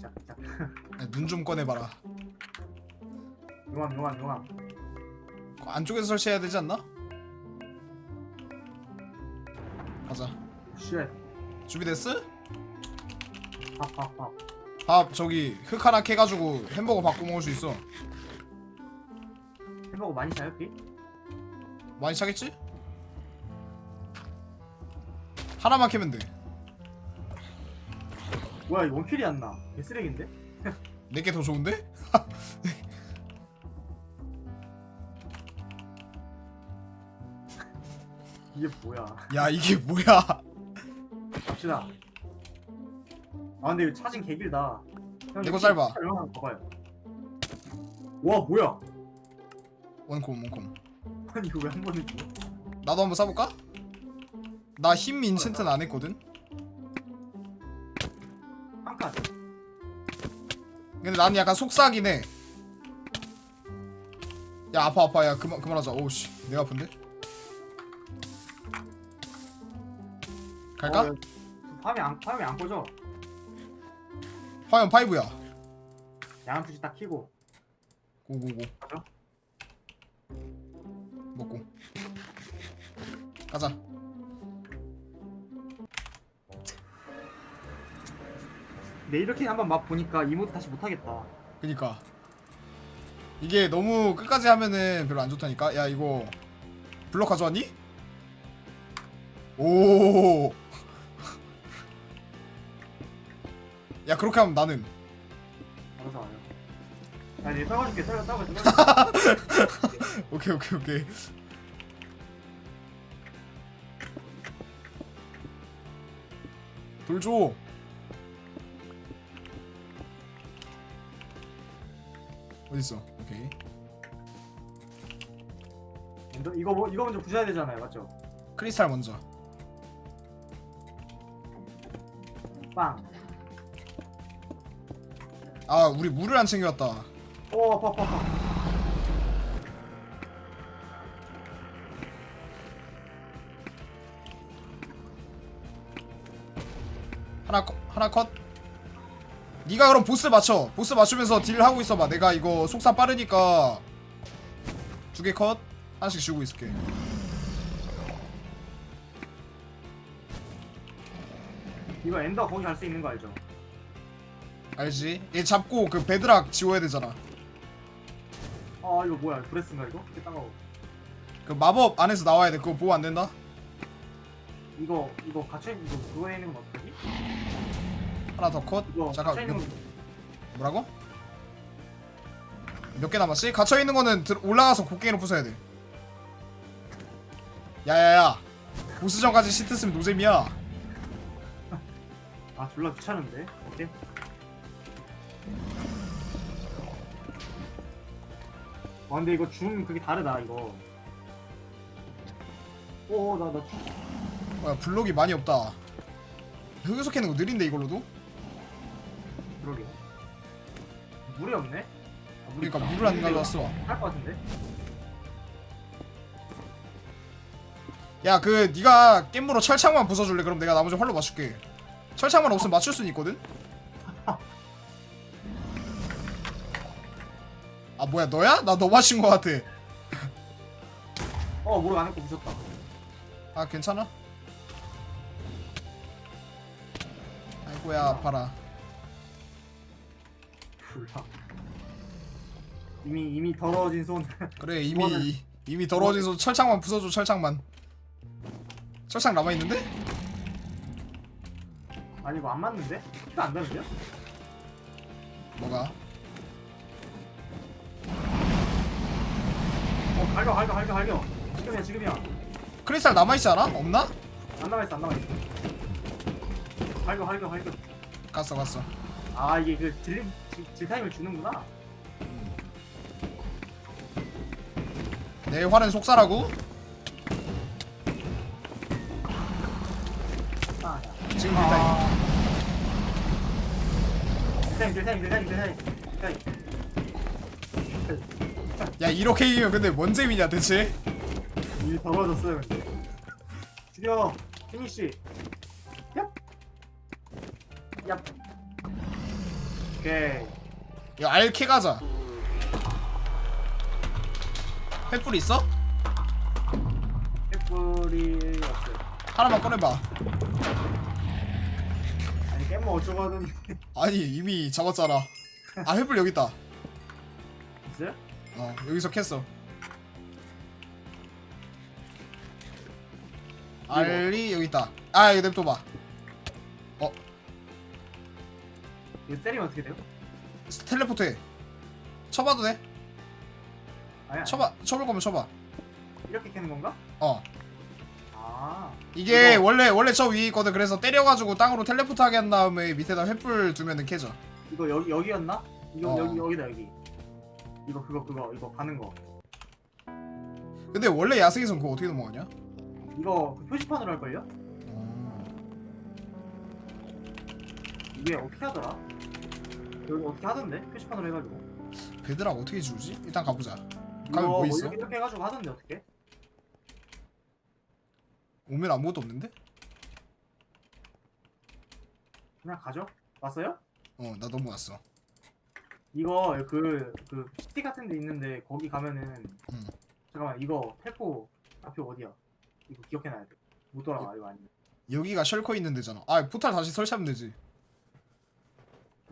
자, 자. 눈좀 꺼내봐라. 용암 용암 용암 그 안쪽에서 설치해야 되지 않나? 가자. 쉣 준비됐어? 팝팝팝 밥 저기 흙 하나 캐가지고 햄버거 바꿔 먹을 수 있어. 햄버거 많이 사요 피? 많이 차겠지? 하나만 캐면 돼. 뭐야 이거 원킬이 안 나 개쓰레기인데? 내게 더 좋은데? 이게 뭐야 야 이게 뭐야? 갑시다 아 근데 이거 차징 개길다 형, 내거 이거 짧아. 봐봐요 와 뭐야 원콤 원콤. 아니 이거 왜 한 번에 죽어? 나도 한번 싸볼까? 나 힘 인챈트는 안 했거든. 근데 나는 약간 속삭이네. 야 아파 아파 야 그만 그만하자. 오우씨 내가 아픈데. 갈까? 어, 화면 안 화면 안 꺼져. 5야. 양한 표시 딱 키고. 고고고. 가죠. 먹고. 가자. 이렇게 한번 맛 보니까 이 모드 다시 못 하겠다. 그니까 이게 너무 끝까지 하면은 별로 안 좋다니까. 야 이거 블럭 가져왔니? 오. 야 그렇게 하면 나는 알아서 와요. 야, 이제 떨궈줄게. 떨궈 떨궈 떨궈. 오케이 오케이 오케이. 돌 줘. 어디 있어? 오케이. 먼저 이거 뭐 이거 먼저 부셔야 되잖아요, 맞죠? 크리스탈 먼저. 빵. 아 우리 물을 안 챙겨왔다. 오 아파 아파 아파. 하나 컷, 하나 컷. 네가 그럼 보스 맞춰. 보스 맞추면서 딜 하고 있어봐. 내가 이거 속사 빠르니까 두 개 컷. 하나씩 쥐고 있을게. 이거 엔더 거기 갈 수 있는 거 알죠? 알지? 얘 잡고 그 베드락 지워야 되잖아. 아 이거 뭐야? 브레스인가 이거? 이게 따가워. 그 마법 안에서 나와야 돼. 그거 보호 안 된다. 이거 이거 갇혀 이거 그거에 있는 건 어떡하지? 하나 더 컷. 이거 잠깐 갇혀 있는 몇- 건 뭐라고? 몇 개 남았지? 갇혀 있는 거는 들- 올라가서 곡괭이로 부숴야 돼. 야야야. 보스전까지 시트 쓰면 노잼이야. 아 졸라 귀찮은데. 오케이. 아 근데 이거 줌 그게 다르다 이거. 오나나 뭐야 블록이 많이 없다. 흑요소 캐는 거 느린데 이걸로도? 그러게. 물이 없네. 아, 물이 그러니까 있다. 물을 안 근데 이거. 할것 같은데. 야 그 네가 깻무로 철창만 부숴줄래? 그럼 내가 나머지 활로 맞출게. 철창만 없으면 맞출 수는 있거든. 아 뭐야 너야? 나 너 맞힌 거 같아. 어 모르 안 했고 부셨다. 아 괜찮아? 아이고야 아파라. 몰라. 이미 이미 더러워진 손. 그래 이미 이거는- 이미 더러워진 손 철창만 부숴줘 철창만. 철창 남아 있는데? 아니 이거 안 맞는데? 피가 안 나는데요? 뭐가? 어 갈겨 갈겨 갈겨 갈겨. 지금이야 지금이야. 크리스탈 남아 있지 않아? 없나? 안 남아있어 안 남아있어. 갈겨 갈겨 갈겨. 갔어 갔어. 아 이게 그 딜림 딜- 딜타임을 주는구나. 내 활은 속사라고? 아 야. 지금 일단 아. 딜타임 딜타임 딜타임 딜타임 딜타임. 야 이렇게 이기면 근데 뭔 재미냐 대체? 이미 더러워졌어요 근데. 드디어 피니쉬. 얍. 얍. 오케이. 야 알캐 가자. 횃불 있어? 횃불이 없어요. 하나만 꺼내봐. 아니 깻모 어쩌고 하더니 아니 이미 잡았잖아. 아 횃불 여기 있다. 있어요? 어 여기서 캤어. 알리 여기 있다. 아 이거 냅둬봐 이거 때리면 어떻게 돼요? 텔레포트 해 쳐봐도 돼 아니. 쳐봐 쳐볼 거면 쳐봐 이렇게 캐는 건가? 어 아. 이게 이거- 원래 원래 저 위에 있거든 그래서 때려가지고 땅으로 텔레포트 하게 한 다음에 밑에다 횃불 두면은 캐져 이거 여기 여기였나? 이거 어. 여기 여기다 여기. 이거 그거 그거 이거 가는 거. 근데 원래 야생에선 그거 어떻게 넘어가냐? 이거 그 표지판으로 할 걸요? 어. 이게 어떻게 하더라? 여기 어떻게 하던데? 표지판으로 해가지고. 베드락 어떻게 지우지? 일단 가보자 이거 가면 뭐뭐 있어? 이렇게, 이렇게 해가지고 하던데 어떻게? 오면 아무것도 없는데? 그냥 가죠? 왔어요? 어 나 넘어왔어 이거 그그 시티 같은 데 있는데 거기 가면은 음. 잠깐만 이거 텔포 앞이 어디야? 이거 기억해놔야 돼. 못 돌아가 이거 아니면 여기가 셜커 있는 데잖아 아 포탈 다시 설치하면 되지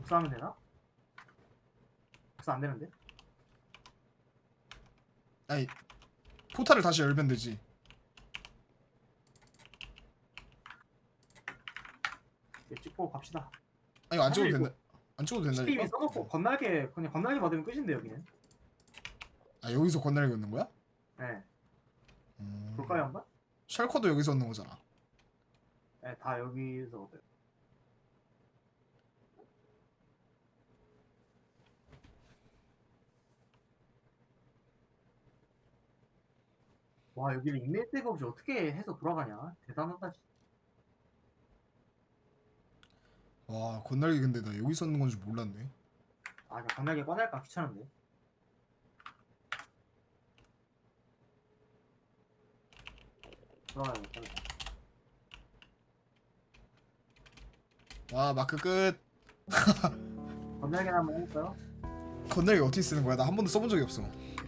복사하면 되나? 복사 안 되는데? 아니 포탈을 다시 열면 되지 이거 찍고 갑시다. 아니 안 찍어도 된다 안 찍어도 스팀이 된다니까? 써놓고 건날개 그냥 건날개 받으면 끝인데 여기는. 아 여기서 건날개 얻는 거야? 네. 음... 볼까요 한번? 셜커도 여기서 얻는 거잖아 네, 다 여기서 얻어요. 와 여기는 인맥 백업이 어떻게 해서 돌아가냐 대단하다 진짜. 와 건날개 근데 나 여기서 얻는 건줄 몰랐네 아 그냥 건날개 꺼낼까 귀찮은데 좋아요 빨리. 와 마크 끝 건날개 한번 해볼까요? 건날개 어떻게 쓰는 거야? 나 한 번도 써본 적이 없어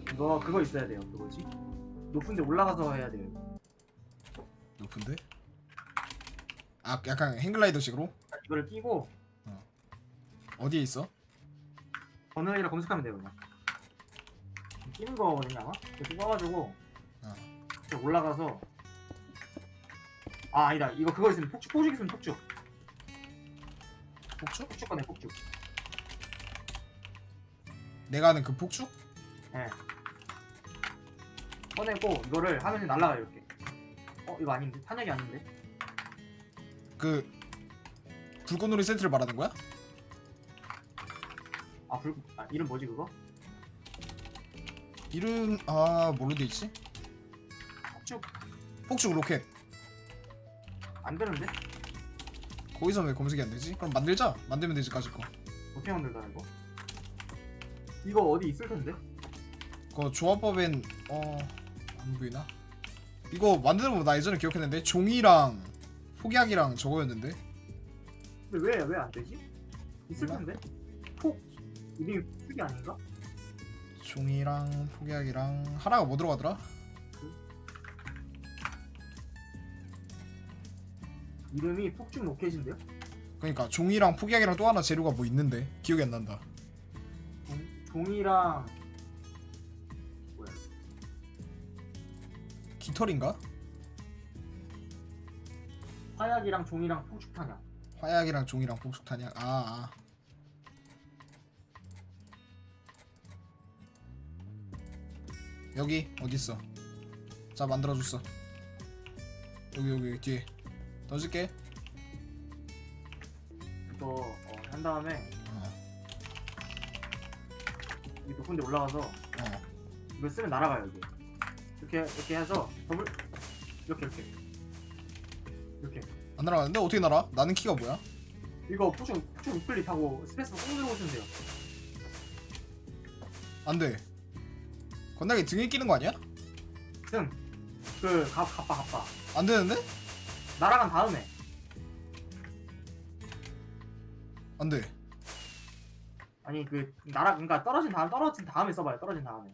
그거 그거 있어야 돼요 그거지 높은 데 올라가서 해야 돼요 높은데? 아 약간 행글라이더식으로? 이거를 끼고 어디에 있어? 건널이라 검색하면 돼요 그냥 끼는 거거든요 아마 이렇게 꺼가지고 어. 이렇게 올라가서 아 아니다 이거 그거 있으면 폭죽 폭죽 있으면 폭죽 폭죽? 폭죽 꺼내 폭죽 내가 아는 그 폭죽? 예 꺼내고 이거를 하면 날라가요 이렇게. 어 이거 아닌데? 탄약이 아닌데? 그 불꽃놀이 세트를 말하는 거야? 아 불 아, 이름 뭐지 그거? 이름 아 뭘로 돼 있지? 폭죽. 폭죽 로켓. 안 되는데? 거기서 왜 검색이 안 되지? 그럼 만들자. 만들면 되지 까짓 거. 어떻게 만들다 이거? 이거 어디 있을 텐데? 그거 조합법엔 어 안 보이나? 이거 만드는 거 나 예전에 기억했는데 종이랑 폭약이랑 저거였는데? 근데 왜 왜 안 되지? 있을 몰라. 텐데? 폭? 이름이 폭이 아닌가? 종이랑 폭약이랑 하나가 뭐 들어가더라? 이름이 폭죽 로켓인데요? 그러니까 종이랑 폭약이랑 또 하나 재료가 뭐 있는데? 기억이 안 난다. 종, 종이랑 깃털인가? 화약이랑 종이랑 폭죽 탄약. 화약이랑 종이랑 폭죽탄약. 아, 아. 여기 어딨어? 자 만들어 줬어. 여기 여기 여기 뒤에. 던질게. 이거 어, 한 다음에 어, 여기 높은 데 올라가서 어. 이걸 쓰면 날아가요 여기 이렇게 이렇게 해서 더블 이렇게 이렇게 이렇게 안 날아가는데 어떻게 날아? 나는 키가 뭐야? 이거 폭죽 폭죽 우클릭 하고 스페이스 꾹 누르고 있으면 돼요 안 돼 건날개 등에 끼는 거 아니야? 등그 가빠 가빠 안 되는데? 날아간 다음에 안 돼 아니 그 나라 그러니까 떨어진 다음 떨어진 다음에 써봐요. 떨어진 다음에.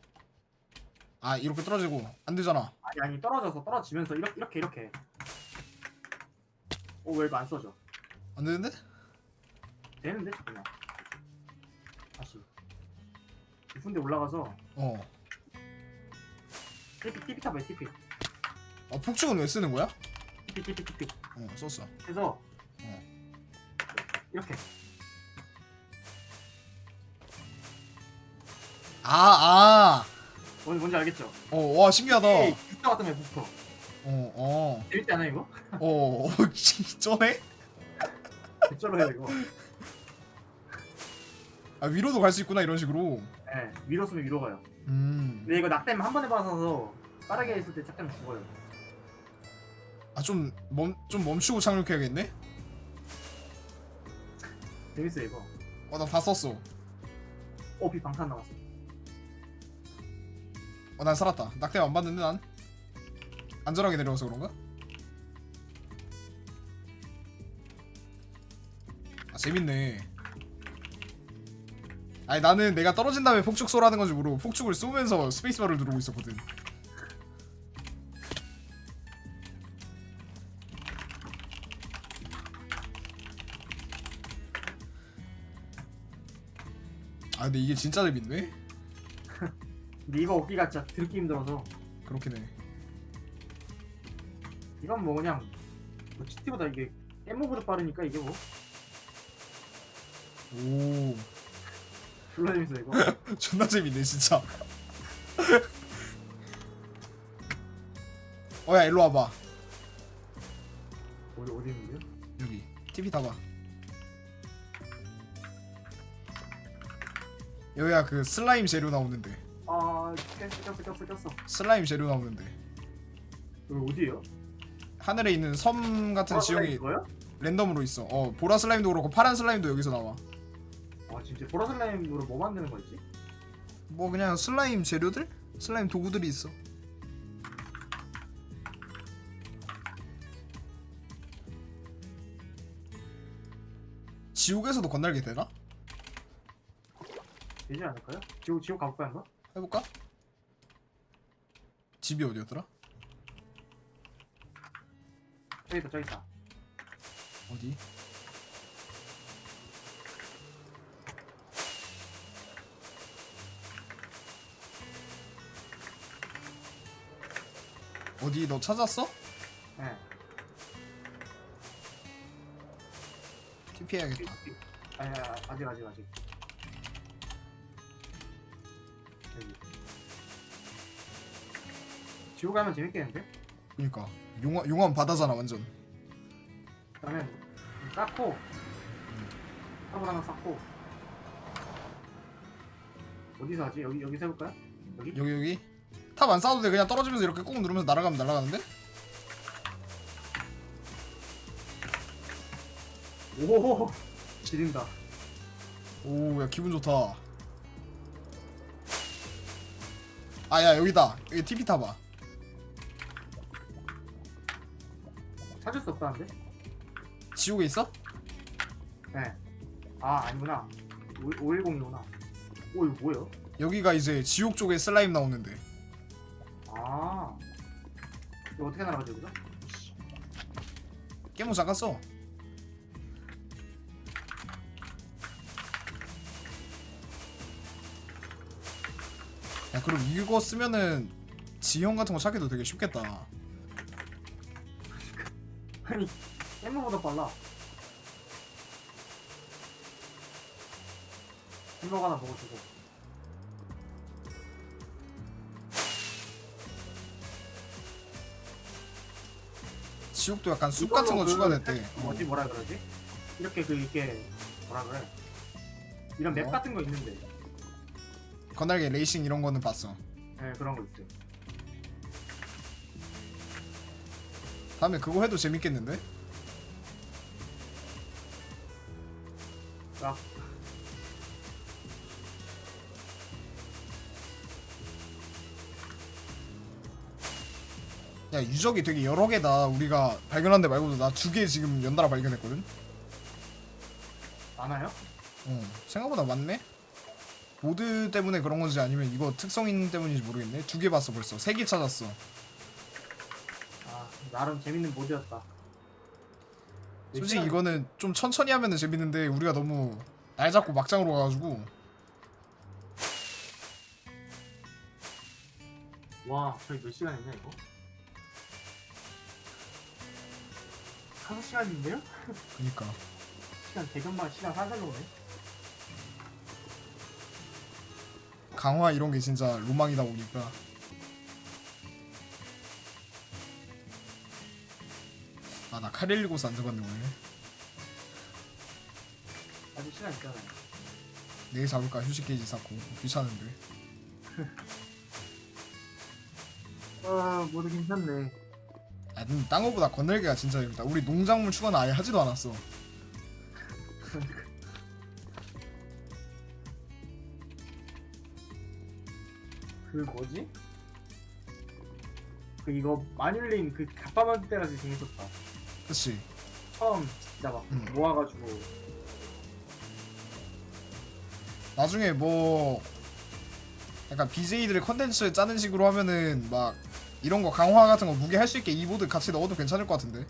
아 이렇게 떨어지고 안 되잖아 아니 아니 떨어져서 떨어지면서 이렇게 이렇게 이렇게. 오왜 이거 안 써져? 안 되는데? 되는데 그냥. 다시. 깊은 데 올라가서 어 TP TP 타봐요 TP. 아, 폭죽은 왜 쓰는 거야? TP TP TP. 어 썼어 해서 어. 이렇게. 아아어와 뭔지 뭔지 알겠죠? 신기하다 에이, 부스터 같은 거 부스터. 어어 재밌지 않아요 이거? 어, 어, 쩌네? 개쩔어 해요 이거. 아 위로도 갈 수 있구나 이런 식으로 예, 위로 쓰면 위로 가요. 음아좀 근데 이거 낙댐 한 번에 받아서 빠르게 했을 때 착하면 죽어요. 아, 멈, 좀 멈추고 착륙해야겠네? 재밌어요 이거. 어나다 썼어 어, 비 방탄 나왔어. 어 난 살았다 낙대 안 받는데 난 안전하게 내려와서 그런가? 아 재밌네 아니 나는 내가 떨어진 다음에 폭죽 쏘라는 건지 모르고 폭죽을 쏘면서 스페이스바를 누르고 있었거든 아 근데 이게 진짜 재밌네? 근데 이거 얻기가 진짜 들기 힘들어서. 그렇긴 해. 이건 뭐 그냥 뭐 GT보다 이게 깻모보다 빠르니까 이게 뭐. 오. 졸라 재밌어 이거. 존나 재밌네 진짜. 어야 일로 와봐. 어디 어디 있는데요? 여기. TV 타봐. 여기가 그 슬라임 재료 나오는데 아 꼈어 꼈어 꼈어 꼈어. 슬라임 재료 나오는데 여기 어디예요? 하늘에 있는 섬 같은 아, 지형이 이거요? 랜덤으로 있어 어 보라 슬라임도 그렇고 파란 슬라임도 여기서 나와 아 진짜 보라 슬라임으로 뭐 만드는 거였지? 뭐 그냥 슬라임 재료들? 슬라임 도구들이 있어 지옥에서도 건날게 되나? 되지 않을까요? 지옥 지옥 가볼까요 한번? 해볼까? 집이 어디였더라? 저기 있다 저기 있다. 어디? 어디 너 찾았어? 네. TP 해야겠다 아니 아니, 아직 아직 아직. 여기. 지옥 가면 재밌겠는데? 그니까 용암, 용암 바다잖아 완전 그러면 쌓고 탑을 하나 쌓고 어디서 하지? 여기 여기서 해볼까요? 여기? 여기 여기 탑 안 쌓아도 돼 그냥 떨어지면서 이렇게 꾹 누르면서 날아가면 날아가는데? 오 지린다. 오 야 기분 좋다 아야 여기다 여기 TP 타봐 찾을 수 없다는데? 지옥에 있어? 네. 아 아니구나. 510이구나. 오 이거 뭐예요? 여기가 이제 지옥 쪽에 슬라임 나오는데 아 이거 어떻게 날아가죠 여기서? 깨모 잠깐 써 야 그럼 이거 쓰면은 지형 같은 거 찾기도 되게 쉽겠다 아니 햄버거보다 빨라. 햄버거 하나 먹어주고. 지옥도 약간 숲 같은 거그 추가됐대 뭐지 뭐라 그러지? 이렇게 그 이게 뭐라 그래? 이런 맵 어? 같은 거 있는데, 건날개 레이싱 이런 거는 봤어 네 그런 거 있어요. 다음에 그거 해도 재밌겠는데? 아, 야 유적이 되게 여러 개다 우리가 발견한 데 말고도 나 두 개 지금 연달아 발견했거든 많아요? 어 생각보다 많네 모드 때문에 그런 건지 아니면 이거 특성인 때문인지 모르겠네. 두 개 봤어 벌써. 세 개 찾았어. 아 나름 재밌는 모드였다 솔직히 이거는 좀 천천히 하면은 재밌는데 우리가 너무 날 잡고 막장으로 가가지고 와 저희 몇 시간 했냐 이거? 5시간인데요? 그니까 시간 대금방 시간 살살 오네 강화 이런 게 진짜 로망이다 보니까. 아 나 카렐리 고스 안 잡았네 오늘. 아직 시간 있잖아요. 내일 잡을까? 휴식 게이지 쌓고. 귀찮은데. 아 모두 괜찮네. 아 근데 딴 거보다 건널기가 진짜 재밌다. 우리 농작물 추가는 아예 하지도 않았어 그 뭐지? 그 이거 마뇰린 그 갑바만 때가 제일 재밌었다 그치 처음 진짜 막 음. 모아가지고 나중에 뭐 약간 BJ들의 컨텐츠 짜는 식으로 하면은 막 이런 거 강화 같은 거 무게 할 수 있게 이 모드 같이 넣어도 괜찮을 것 같은데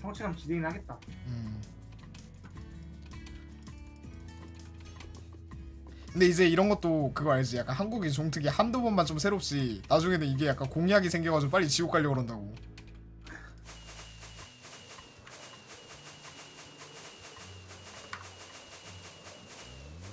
성취감 지대긴 하겠다 음. 근데 이제 이런 것도 그거 알지? 약간 한국의 종특이 한두 번만 좀 새롭지 나중에는 이게 약간 공약이 생겨가지고 빨리 지옥 가려고 그런다고